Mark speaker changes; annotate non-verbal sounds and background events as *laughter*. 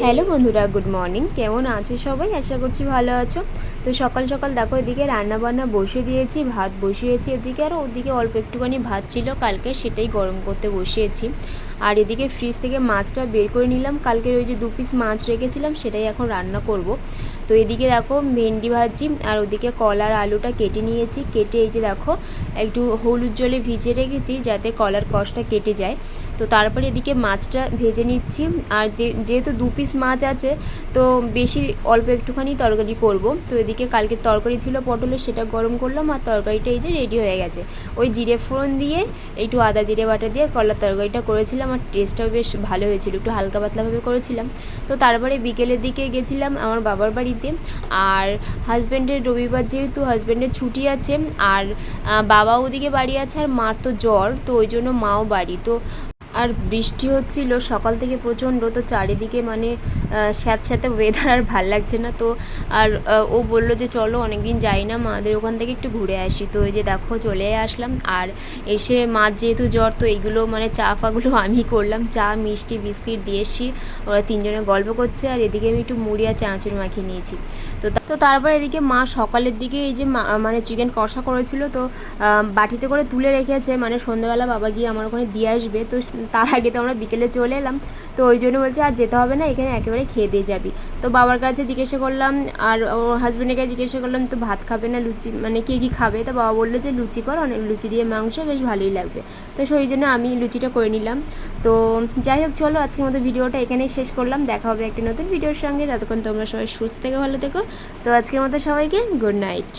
Speaker 1: Hello বন্ধুরা, good morning. কেমন আছো সবাই? আশা করছি ভালো আছো। তো সকাল সকাল দেখো, এদিকে রান্না বান্না বসিয়ে দিয়েছি, ভাত বসিয়েছি এদিকে, আর ওদিকে অল্প একটুখানি ভাত ছিল, কালকে সেটাই গরম করতে বসিয়েছি। আর এদিকে ফ্রিজ থেকে মাছটা বের করে নিলাম, কালকের ওই যে দু পিস মাছ রেখেছিলাম, সেটাই এখন রান্না করব। তো এদিকে দেখো ভেন্ডি ভাজি আর ওদিকে কলার আলুটা কেটে নিয়েছি। কেটে এই যে দেখো, একটু হলুদ জলে ভিজিয়ে রেখেছি যাতে কলার কষটা কেটে যায়। তো তারপরে এদিকে মাছটা ভেজে নিচ্ছি আর যেহেতু দু পিস মাছ আছে, তো বেশি অল্প একটুখানি তরকারি করব। তো এদিকে কালকে তরকারি ছিল পটলের সেটা গরম করলাম আর তরকারিটা এই যে রেডি হয়ে গেছে। ওই জিরে ফোড়ন দিয়ে, একটু আদা জিরে বাটা দিয়ে কলার তরকারিটা করেছিলাম আর টেস্টটাও বেশ ভালো হয়েছিল, একটু হালকা পাতলাভাবে করেছিলাম। তো তারপরে বিকেলের দিকে গেছিলাম আমার বাবার বাড়িতে আর হাজব্যান্ডের রবিবার যেহেতু হাজব্যান্ডের ছুটি আছে, আর বাবা ওদিকে বাড়ি আছে আর মার তো জ্বর, তো ওই জন্য মাও বাড়ি। তো আর বৃষ্টি হচ্ছিল, সকাল থেকে প্রচণ্ড, তো চারিদিকে মানে স্যাঁতস্যাঁতে ওয়েদার আর ভালো লাগছে না। তো আর ও বলল যে, চলো অনেকদিন যাই না, মাদের ওখান থেকে একটু ঘুরে আসি। তো এই যে দেখো, চলে আসলাম। আর এসে মাছ যেহেতু জ্বর, তো এইগুলো মানে চা ফাগুলো *laughs* আমি করলাম। চা, মিষ্টি, বিস্কিট দিয়ে এসছি ওরা তিনজনে গল্প করছে। আর এদিকে আমি একটু মুড়ি আর চানাচুর মাখিয়ে নিয়েছি। তো তা- তারপর এদিকে মা সকালের দিকে এই যে মানে চিকেন কষা করেছিল, তো বাটিতে করে তুলে রেখেছে। মানে সন্ধ্যাবেলা বাবা গিয়ে আমার ওখানে দিয়ে আসবে। তো তার আগে তো আমরা বিকেলে চলে এলাম। তো ওই জন্য বলছে, আর যেতে হবে না, এখানে একেবারে খেয়ে দিয়ে যাবি। তো বাবার কাছে জিজ্ঞাসা করলাম, আর ওর হাজব্যান্ডের কাছে জিজ্ঞাসা করলাম, তো ভাত খাবে না লুচি? মানে কে, কী খাবে? তো বাবা বলল যে, লুচি কর, অনেক লুচি দিয়ে মাংস, বেশ ভালোই লাগবে। তো সেই জন্য আমি লুচিটা করে নিলাম। তো যাই হোক, চলো আজকের মতো ভিডিওটা এখানেই শেষ করলাম। দেখা হবে একটি নতুন ভিডিওর সঙ্গে। ততক্ষণ তোমরা সবাই সুস্থ থেকে, ভালো থেকো। তো আজকের মতো সবাইকে গুড নাইট।